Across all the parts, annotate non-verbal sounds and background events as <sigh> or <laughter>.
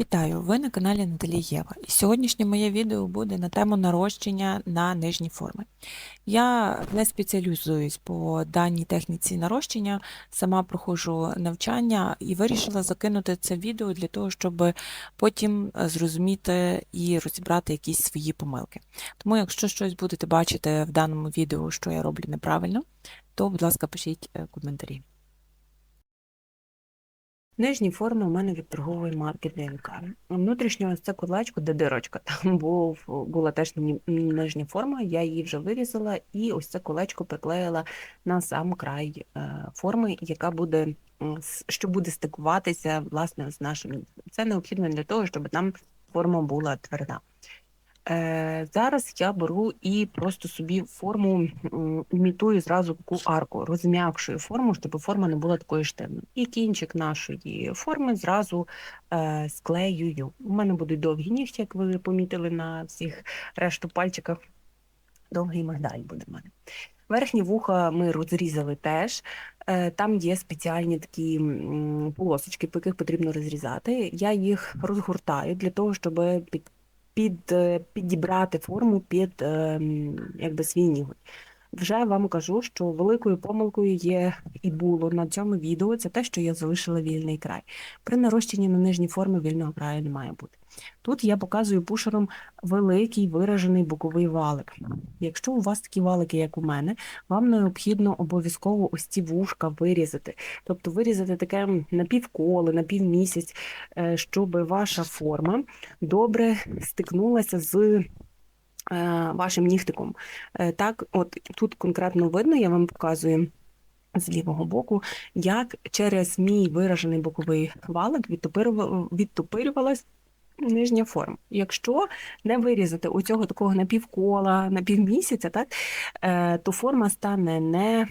Вітаю! Ви на каналі Наталі Єва. І сьогоднішнє моє відео буде на тему нарощення на нижні форми. Я не спеціалізуюсь по даній техніці нарощення, сама проходжу навчання і вирішила закинути це відео для того, щоб потім е, зрозуміти і розібрати якісь свої помилки. Тому, якщо щось будете бачити в даному відео, що я роблю неправильно, то, будь ласка, пишіть е, коментарі. Нижні форми у мене від торгової марки ДНК. Внутрішнього це колечко, де дирочка. <laughs> Там був, була теж нижня форма, я її вже вирізала, і ось це колечко приклеїла на сам край е, форми, яка буде, що буде стикуватися власне з нашим. Це необхідно для того, щоб нам форма була тверда. Е, зараз я беру і просто собі форму імітую зразу таку арку, розм'якшую форму, щоб форма не була такою штивною. І кінчик нашої форми зразу е, склеюю. У мене будуть довгі нігті, як ви помітили на всіх решту пальчиках. Довгий мигдаль буде в мене. Верхні вуха ми розрізали теж. Е, Там є спеціальні такі полосочки, по яких потрібно розрізати. Я їх розгортаю для того, щоб під, під, е, підібрати форму під е, якби свій ніготь. Вже вам кажу, що великою помилкою є і було на цьому відео це те, що я залишила вільний край. При нарощенні на нижній формі вільного краю не має бути. Тут я показую пушером великий виражений боковий валик. Якщо у вас такі валики, як у мене, вам необхідно обов'язково ось ці вушка вирізати. Тобто вирізати таке напівколо, напівмісяць, е, щоб ваша форма добре стикнулася з вашим нігтиком. Е, Так, от тут конкретно видно, я вам показую. З лівого боку, як через мій виражений боковий валик відтопирюва- відтопирювалась нижня форма. Якщо не вирізати у цього такого напівкола, напівмісяця, так, е, то форма стане не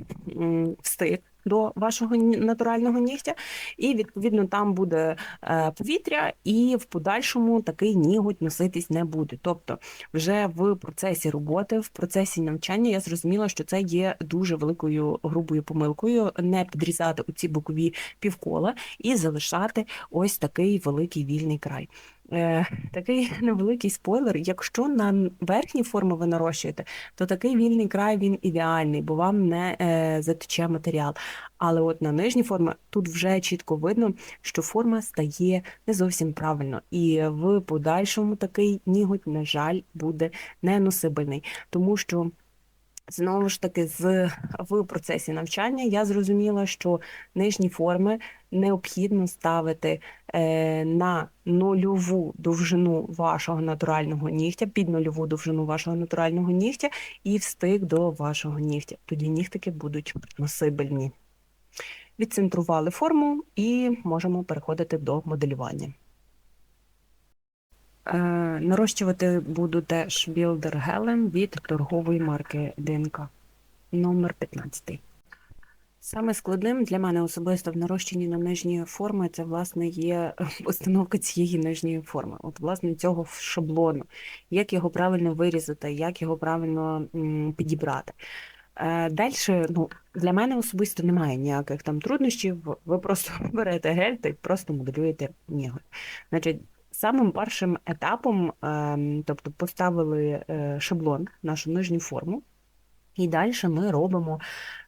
встиг до вашого натурального нігтя, і відповідно там буде е, повітря, і в подальшому такий ніготь носитись не буде. Тобто, вже в процесі роботи, в процесі навчання я зрозуміла, що це є дуже великою грубою помилкою не підрізати оці бокові півкола і залишати ось такий великий вільний край. Е, такий <laughs> невеликий спойлер. Якщо на верхні форми ви нарощуєте, то такий вільний край він ідеальний, бо вам не е, затече матеріал. Але от на нижні форми тут вже чітко видно, що форма стає не зовсім правильно, і в подальшому такий ніготь, на жаль, буде неносибельний, тому що. Знову ж таки, з в процесі навчання я зрозуміла, що нижні форми необхідно ставити е, на нульову довжину вашого натурального нігтя, під нульову довжину вашого натурального нігтя і встиг до вашого нігтя. Тоді нігтики будуть носибельні. Відцентрували форму і можемо переходити до моделювання. Е, Нарощувати буду теж білдер гелем від торгової марки ДНК номер 15. Саме складним для мене особисто в нарощенні на нижні форми це власне є <laughs> постановка цієї нижньої форми. От, власне, цього шаблону, як його правильно вирізати, як його правильно підібрати. Далі, ну, для мене особисто немає ніяких там труднощів. Ви просто <laughs> берете гель та й просто моделюєте ніготь. Значить, самим першим етапом, ем, тобто поставили е, шаблон, нашу нижню форму, і далі ми робимо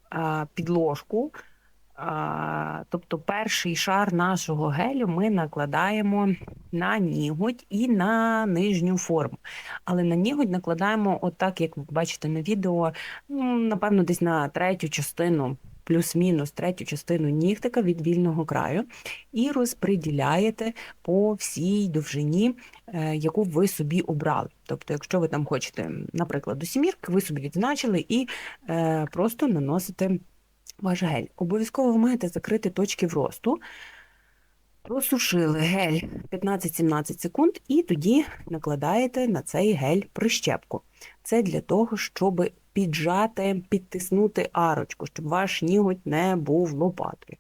а, підложку. А, Тобто перший шар нашого гелю ми накладаємо на ніготь і на нижню форму. Але на ніготь накладаємо, отак, як ви бачите на відео, ну, напевно, десь на третю частину, плюс-мінус третю частину нігтика від вільного краю, і розподіляєте по всій довжині, е, яку ви собі обрали. Тобто, якщо ви там хочете, наприклад, до сімірки, ви собі відзначили і е, просто наносите ваш гель. Обов'язково ви маєте закрити точки вросту. Просушили гель 15-17 секунд, і тоді накладаєте на цей гель прищепку. Це для того, щоб піджати, підтиснути арочку, щоб ваш ніготь не був лопатою.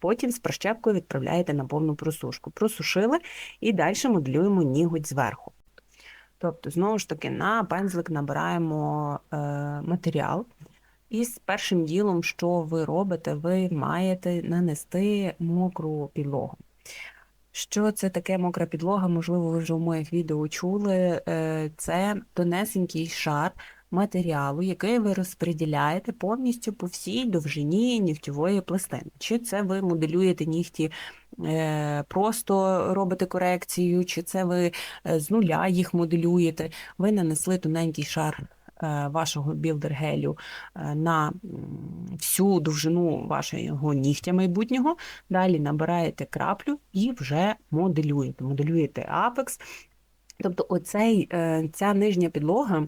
Потім з прищепкою відправляєте на повну просушку. Просушили і далі моделюємо ніготь зверху. Тобто, знову ж таки, на пензлик набираємо е, матеріал. І з першим ділом, що ви робите, ви маєте нанести мокру підлогу. Що це таке мокра підлога? Можливо, ви вже в моїх відео чули. Е, Це тонесенький шар матеріалу, який ви розподіляєте повністю по всій довжині нігтєвої пластини. Чи це ви моделюєте нігті е, просто робите корекцію, чи це ви е, з нуля їх моделюєте. Ви нанесли тоненький шар е, вашого білдер-гелю на всю довжину вашого нігтя майбутнього. Далі набираєте краплю і вже моделюєте. Моделюєте апекс. Тобто, оцей, ця нижня підлога,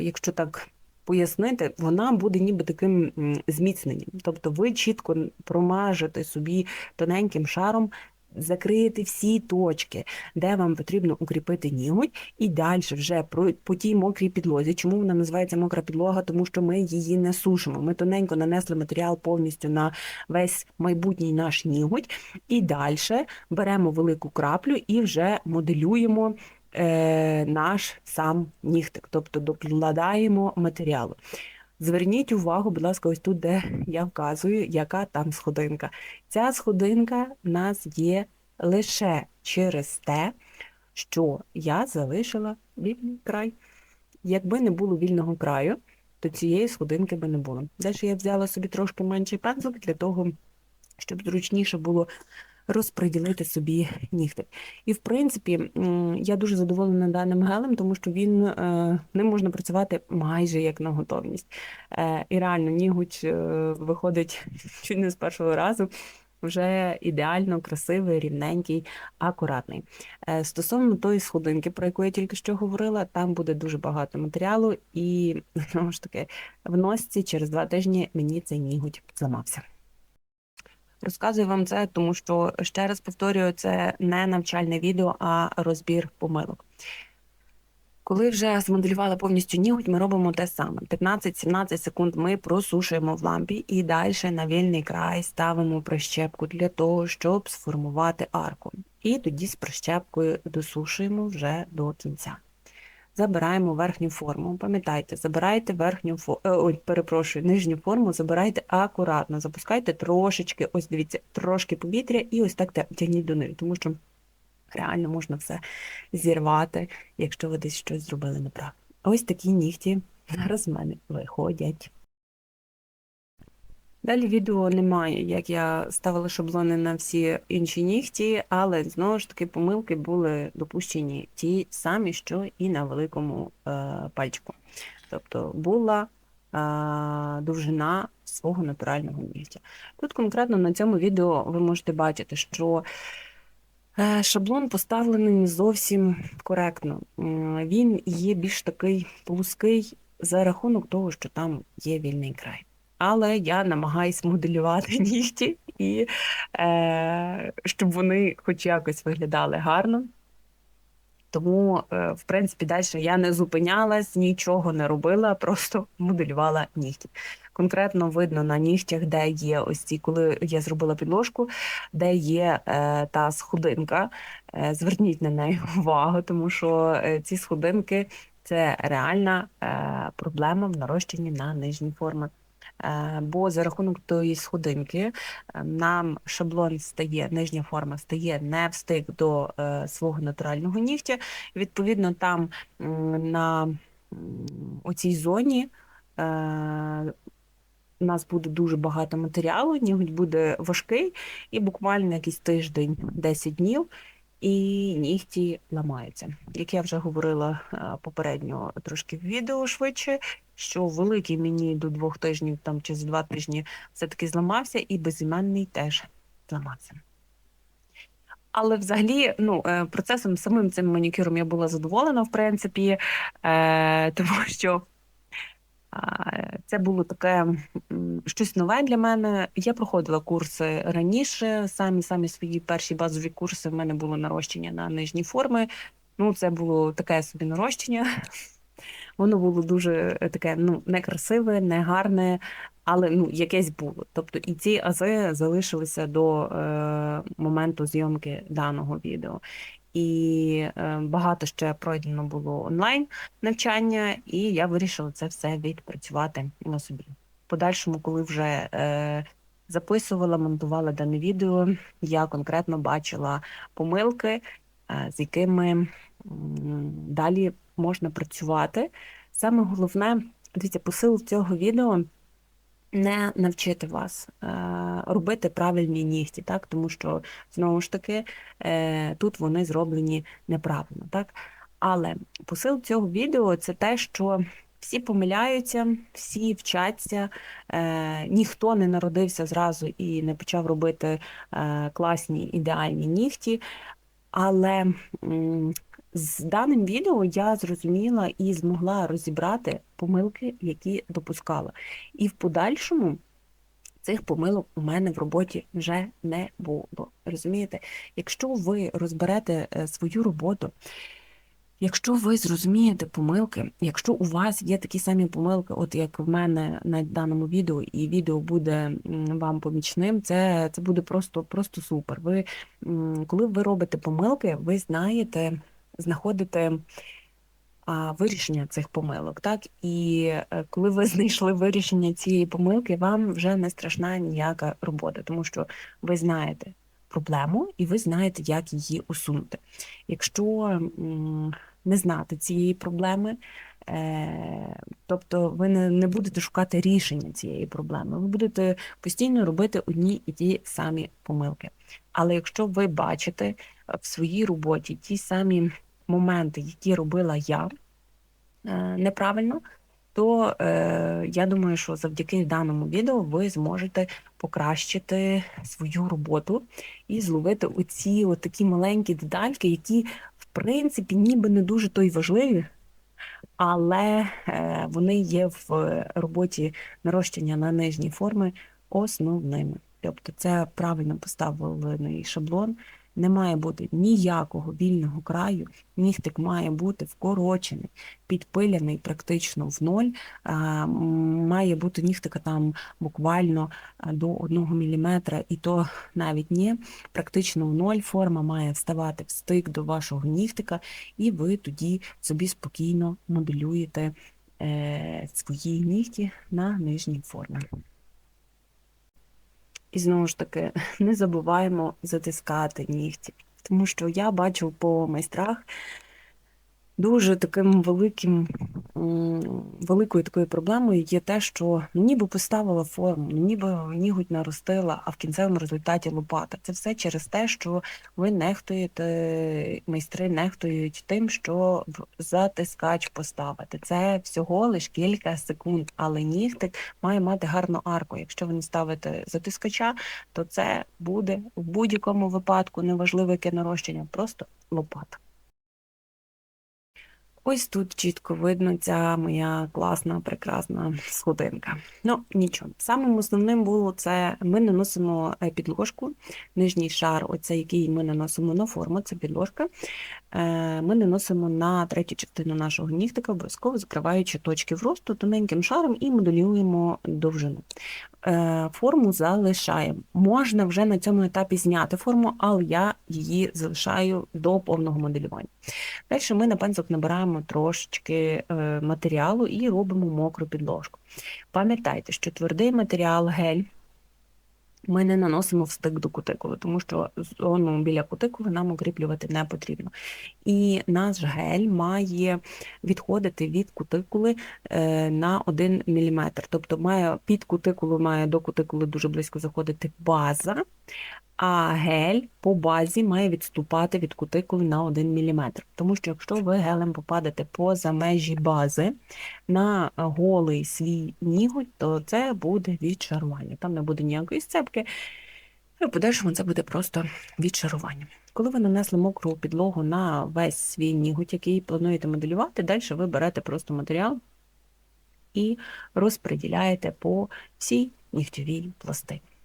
якщо так пояснити, вона буде ніби таким зміцненням. Тобто ви чітко промажете собі тоненьким шаром. Закриєте всі точки, де вам потрібно укріпити ніготь, і далі вже про- по тій мокрій підлозі. Чому вона називається мокра підлога? Тому що ми її не сушимо. Ми тоненько нанесли матеріал повністю на весь майбутній наш ніготь, і далі беремо велику краплю і вже моделюємо е, наш сам нігтик, тобто докладаємо матеріалу. Зверніть увагу, будь ласка, ось тут, де я вказую, яка там сходинка. Ця сходинка в нас є лише через те, що я залишила вільний край. Якби не було вільного краю, то цієї сходинки би не було. Далі я взяла собі трошки менший пензлик для того, щоб зручніше було розподілити собі нігтик. І, в принципі, я дуже задоволена даним гелем, тому що він е, ним можна працювати майже як на готовність. Е, І реально нігуть е, виходить <laughs> чуть не з першого разу. Вже ідеально красивий, рівненький, акуратний. Е, Стосовно тої сходинки, про яку я тільки що говорила, там буде дуже багато матеріалу, і <laughs> знову ж таки, в носці через два тижні мені цей нігуть зламався. Розказую вам це, тому що ще раз повторюю, це не навчальне відео, а розбір помилок. Коли вже змоделювали повністю ніготь, ми робимо те саме. 15-17 секунд ми просушуємо в лампі і далі на вільний край ставимо прищепку для того, щоб сформувати арку. І тоді з прищепкою досушуємо вже до кінця. Забираємо верхню форму. Пам'ятайте, забирайте верхню форму, ой, перепрошую, нижню форму, забирайте акуратно, запускайте трошечки, ось дивіться, трошки повітря і ось так тя- тягніть донизу, тому що реально можна все зірвати, якщо ви десь щось зробили неправильно. Ось такі нігті <laughs> зараз в мене виходять. Далі відео немає, як я ставила шаблони на всі інші нігті, але знову ж таки помилки були допущені ті самі, що і на великому е, пальчику. Тобто була е, довжина свого натурального нігтя. Тут конкретно на цьому відео ви можете бачити, що е, шаблон поставлений не зовсім коректно. Він є більш такий плоский за рахунок того, що там є вільний край. Але я намагаюсь моделювати <laughs> нігті, і е, щоб вони хоч якось виглядали гарно. Тому, е, в принципі, далі я не зупинялась, нічого не робила, <laughs> просто моделювала нігті. Конкретно видно на нігтях, де є ось ці, коли я зробила підложку, де є е, та сходинка. Е, зверніть на неї <laughs> увагу, тому що е, ці сходинки це реальна е, проблема в нарощенні на нижні форми. Е, Бо за рахунок тої сходинки е, нам шаблон стає, нижня форма стає не встиг до е, свого натурального нігтя. Відповідно, там на оцій зоні у нас буде дуже багато матеріалу, ніготь буде важкий, і буквально якийсь тиждень, 10 днів, і нігті ламаються. Як я вже говорила попередньо трошки в відео швидше, що великий мені до двох тижнів там чи за два тижні все-таки зламався, і безіменний теж зламався. Але взагалі, ну, е, процесом самим цим манікюром я була задоволена, в принципі, е, тому що це було таке щось нове для мене. Я проходила курси раніше. Самі самі свої перші базові курси в мене було нарощення на нижні форми. Ну, це було таке собі нарощення. Воно було дуже е, таке, ну, некрасиве, негарне, але ну, якесь було. Тобто і ці ази залишилися до е, моменту зйомки даного відео. І е, багато ще пройдено було онлайн навчання, і я вирішила це все відпрацювати на собі. В подальшому, коли вже е, записувала, монтувала дане відео, я конкретно бачила помилки, е, з якими далі можна працювати. Саме головне, дивіться, посил цього відео не навчити вас е, робити правильні нігті, так? тому що, знову ж таки, е, тут вони зроблені неправильно. Так? Але посил цього відео це те, що всі помиляються, всі вчаться, е, ніхто не народився зразу і не почав робити е, класні ідеальні нігті. Але з даним відео я зрозуміла і змогла розібрати помилки, які допускала. І в подальшому цих помилок у мене в роботі вже не було. Розумієте? Якщо ви розберете е, свою роботу, Якщо ви зрозумієте помилки, якщо у вас є такі самі помилки, от як в мене на даному відео, і відео буде вам помічним, це це буде просто просто супер. Ви, Коли ви робите помилки, ви знаєте, знаходите а, вирішення цих помилок. так? І е, коли ви <laughs> знайшли вирішення цієї помилки, вам вже не страшна ніяка робота, тому що ви знаєте проблему, і ви знаєте, як її усунути. Якщо не знати цієї проблеми, е, тобто ви не, не будете шукати рішення цієї проблеми, ви будете постійно робити одні і ті самі помилки. Але якщо ви бачите в своїй роботі ті самі моменти, які робила я е, неправильно, то е, я думаю, що завдяки даному відео ви зможете покращити свою роботу і зловити оці такі маленькі детальки, які, в принципі, ніби не дуже то й важливі, але е, вони є в роботі нарощення на нижні форми основними. Тобто це правильно поставлений шаблон. Не має бути ніякого вільного краю, нігтик має бути вкорочений, підпиляний практично в ноль. Має бути нігтика там буквально до 1 мм, і то навіть ні, практично в ноль форма має вставати в стик до вашого нігтика, і ви тоді собі спокійно моделюєте е, свої нігті на нижній формі. І знову ж таки, <laughs> не забуваємо затискати нігті, тому що я бачу по майстрах дуже таким великим, великою такою проблемою є те, що ніби поставила форму, ніби нігуть наростила, а в кінцевому результаті лопата. Це все через те, що ви нехтуєте, майстри нехтують тим, що затискач поставити. Це всього лиш кілька секунд, але нігтик має мати гарну арку. Якщо ви не ставите затискача, то це буде в будь-якому випадку неважливе яке нарощення, просто лопата. Ось тут чітко видно ця моя класна, прекрасна сходинка. Ну, нічого. Самим основним було це ми наносимо е, підложку, нижній шар, оцей, який ми наносимо на форму, це підложка. Е, ми наносимо на третю частину нашого нігтика, обов'язково закриваючи точки вросту тоненьким шаром і моделюємо довжину. Е, форму залишаємо. Можна вже на цьому етапі зняти форму, але я її залишаю до повного моделювання. Далі ми на пензлик набираємо трошечки е, матеріалу і робимо мокру підложку. Пам'ятайте, що твердий матеріал гель ми не наносимо в стик до кутикули, тому що зону біля кутикули нам укріплювати не потрібно. І наш гель має відходити від кутикули е, на 1 мм. Тобто має під кутикулу має до кутикули дуже близько заходити база, а гель по базі має відступати від кутикули на 1 мм. Тому що якщо ви гелем попадете поза межі бази на голий свій ніготь, то це буде відчарування. Там не буде ніякої сцепки, і в подальшому це буде просто відчарування. Коли ви нанесли мокру підлогу на весь свій ніготь, який плануєте моделювати, далі ви берете просто матеріал і розподіляєте по всій нігтєвій пластині.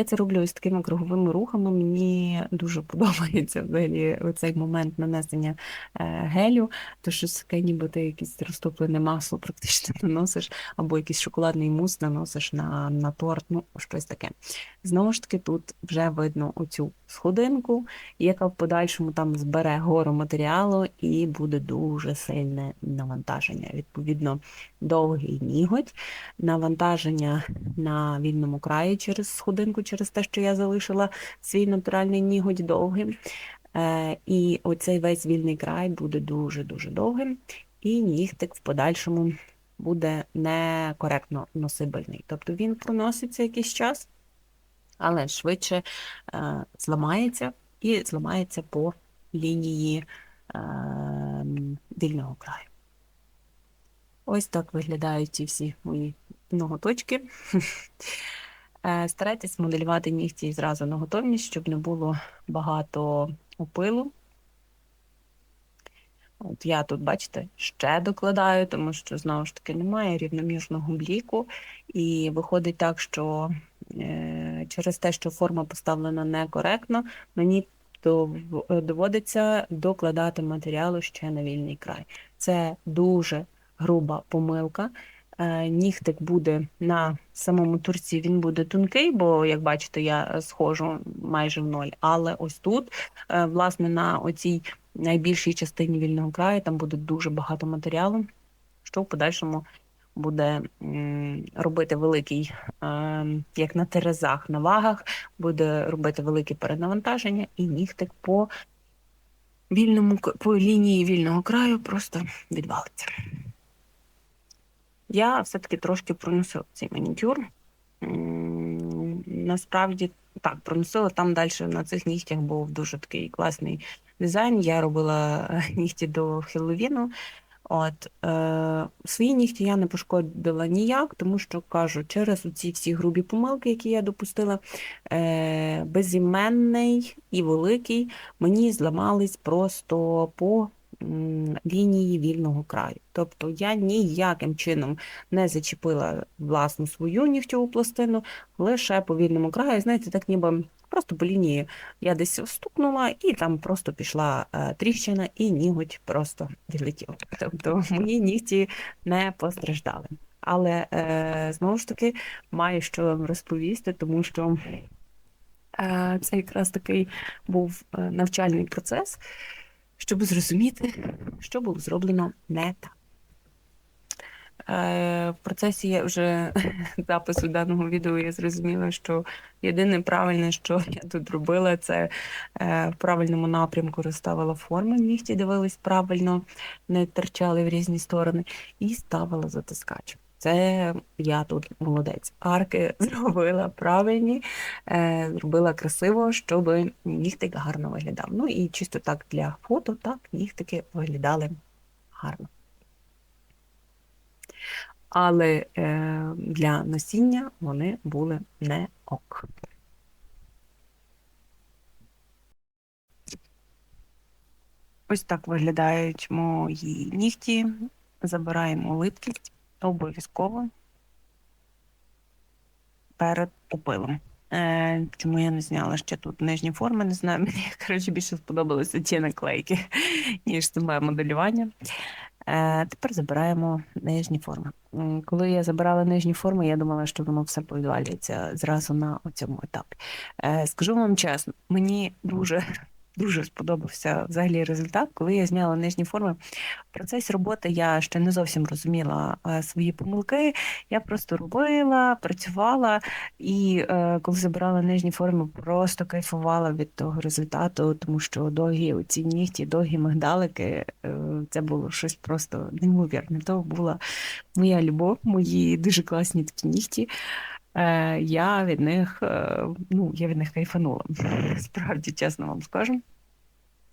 Я це роблю ось такими круговими рухами. Мені дуже подобається взагалі цей момент нанесення е, гелю, то що таке, ніби ти якесь розтоплене масло практично <laughs> наносиш, або якийсь шоколадний мус наносиш на, на торт, ну щось таке. Знову ж таки, тут вже видно оцю сходинку, яка в подальшому там збере гору матеріалу і буде дуже сильне навантаження. Відповідно, довгий ніготь, навантаження на вільному краї через сходинку, через те, що я залишила свій натуральний ніготь довгим. Е, І оцей весь вільний край буде дуже-дуже довгим, і нігтик в подальшому буде некоректно носибельний. Тобто він проноситься якийсь час, але швидше е, зламається і зламається по лінії е, вільного краю. Ось так виглядають ці всі мої ноготочки. <laughs> Е, Старайтесь моделювати нігті зразу на готовність, щоб не було багато опилу. От я тут, бачите, ще докладаю, тому що, знову ж таки, немає рівномірного бліку. І виходить так, що е, через те, що форма поставлена некоректно, мені доводиться докладати матеріалу ще на вільний край. Це дуже груба помилка. Е, Нігтик буде на самому турці, він буде тонкий, бо, як бачите, я схожу майже в ноль. Але ось тут, е, власне, на оцій найбільшій частині вільного краю, там буде дуже багато матеріалу, що в подальшому буде робити великий, е, як на терезах, на вагах, буде робити велике перенавантаження, і нігтик по вільному по лінії вільного краю просто відвалиться. Я все-таки трошки проносила цей манікюр. Насправді так, проносила там далі на цих нігтях був дуже такий класний дизайн. Я робила <laughs> нігті до Хеллоуіну. От, е, свої нігті я не пошкодила ніяк, тому що кажу, через ці всі грубі помилки, які я допустила, е, безіменний і великий, мені зламались просто по лінії вільного краю. Тобто я ніяким чином не зачепила власну свою нігтєву пластину, лише по вільному краю, знаєте, так ніби просто по лінії я десь стукнула, і там просто пішла е, тріщина, і ніготь просто відлетів. Тобто мої нігті не постраждали. Але е, знову ж таки маю що вам розповісти, тому що е, це якраз такий був навчальний процес, щоб зрозуміти, що було зроблено не так. Е, В процесі вже <laughs> запису даного відео я зрозуміла, що єдине правильне, що <laughs> я тут робила, це е, в правильному напрямку розставила форми, нігті дивились правильно, не терчали в різні сторони, і ставила затискач. Це я тут молодець. Арки <laughs> зробила правильні, е, зробила красиво, щоб нігтик гарно виглядав. Ну і чисто так для фото, так нігтики виглядали гарно. Але е, для носіння вони були не ок. Ось так виглядають мої нігті. Забираємо липкість обов'язково перед опилом. Е, чому я не зняла ще тут нижні форми, не знаю. <laughs> Мені коротше більше сподобалися ті наклейки, ніж саме моделювання. Е, тепер забираємо нижні форми. Коли я забирала нижні форми, я думала, що воно все повідвалюється зразу на цьому етапі. Е, скажу вам чесно, мені дуже. Дуже сподобався взагалі результат. Коли я зняла нижні форми, в процесі роботи я ще не зовсім розуміла е, свої помилки. Я просто робила, працювала, і е, коли забирала нижні форми, просто кайфувала від того результату, тому що довгі оці нігті, довгі мигдалики, е, це було щось просто неймовірне. То була моя любов, мої дуже класні такі нігті. Е, я від них, е, ну, я від них кайфанула, <laughs> справді, чесно вам скажу.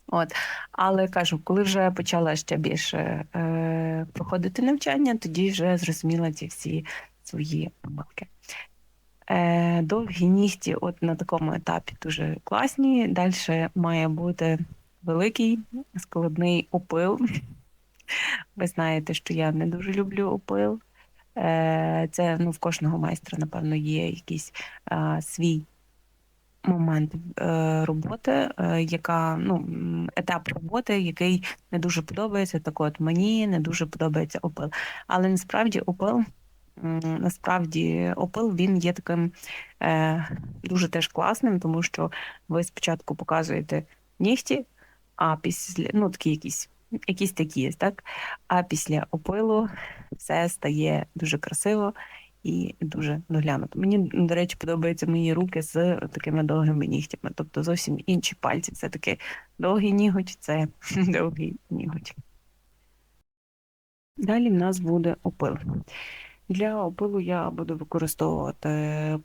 От. Але кажу, коли вже почала ще більше е, проходити навчання, тоді вже зрозуміла ці всі свої помилки. Е, довгі нігті от на такому етапі дуже класні. Далі має бути великий складний опил. Ви знаєте, що я не дуже люблю опил. Е, Це ну, в кожного майстра, напевно, є якийсь свій момент е, роботи, е, яка ну етап роботи, який не дуже подобається. Так от мені не дуже подобається опил. Але насправді опил. Насправді опил він є таким е, дуже теж класним, тому що ви спочатку показуєте нігті, а після ну такі якісь, якісь такі так? А після опилу все стає дуже красиво і дуже доглянуто. Мені, до речі, подобаються мої руки з такими довгими нігтями, тобто зовсім інші пальці. Це таки довгий ніготь, це <laughs> довгий ніготь. Далі в нас буде опил. Для опилу я буду використовувати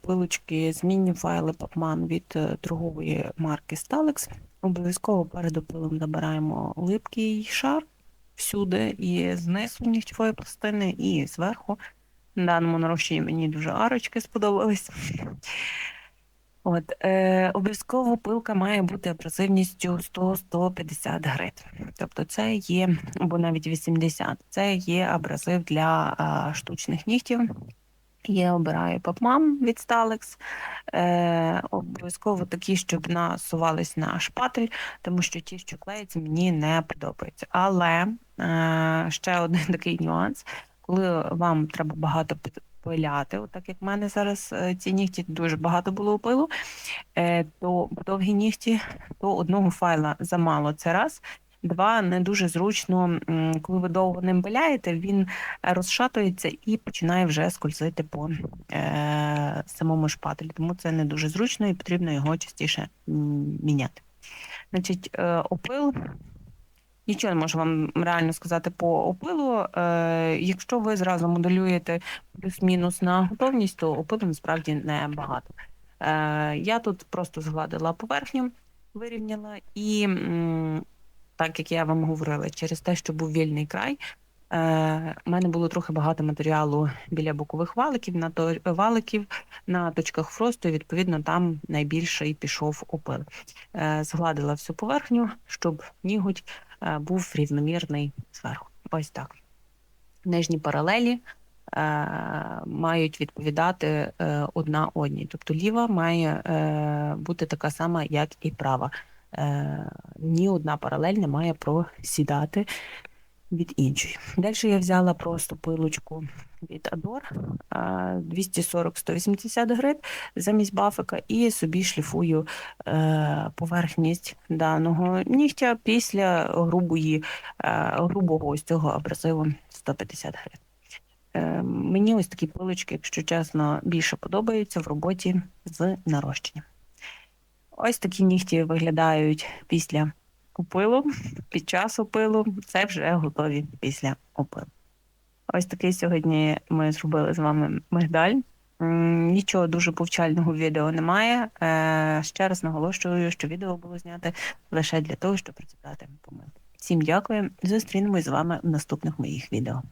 пилочки, змінні файли Pacman від е, торгової марки Stalex. Обов'язково перед опилом забираємо липкий шар всюди, і знизу нігтєвої пластини, і зверху. На даному нарощенні мені дуже арочки сподобались. От, е, обов'язково пилка має бути абразивністю 100-150 грит. Тобто це є, або навіть 80, це є абразив для а, штучних нігтів. Я обираю попмам від Stalex. Е, обов'язково такі, щоб насувались на шпатель, тому що ті, що клеїться, мені не подобаються. Але е, ще один такий нюанс, коли вам треба багато пиляти, отак як в мене зараз е, ці нігті дуже багато було пилу, е, то довгі нігті, то одного файла замало. Це раз. Два, не дуже зручно, коли ви довго ним пиляєте, він розшатується і починає вже скользити по е, самому шпателю. Тому це не дуже зручно і потрібно його частіше міняти. Значить, е, опил. Нічого не можу вам реально сказати по опилу. Е, якщо ви зразу моделюєте плюс-мінус на готовність, то опилу насправді не багато. Е, я тут просто згладила поверхню, вирівняла і. м, так як я вам говорила, через те, що був вільний край, е, у мене було трохи багато матеріалу біля бокових валиків, на то, валиків на точках фросту, і відповідно там найбільше і пішов опил. Е, згладила всю поверхню, щоб ніготь е, був рівномірний зверху. Ось так. Нижні паралелі е, мають відповідати е, одна одній. Тобто ліва має е, бути така сама, як і права. Е, ні одна паралель не має просідати від іншої. Далі я взяла просто пилочку від Ador е, 240-180 грит замість бафика і собі шліфую е, поверхність даного нігтя після грубої, е, грубого ось цього абразиву 150 грит. Мені ось такі пилочки, якщо чесно, більше подобаються в роботі з нарощенням. Ось такі нігті виглядають після опилу, під час опилу. Це вже готові після опилу. Ось такий сьогодні ми зробили з вами мигдаль. Нічого дуже повчального відео немає. Е, Ще раз наголошую, що відео було знято лише для того, щоб розібрати помилки. Всім дякую. Зустрінемось з вами в наступних моїх відео.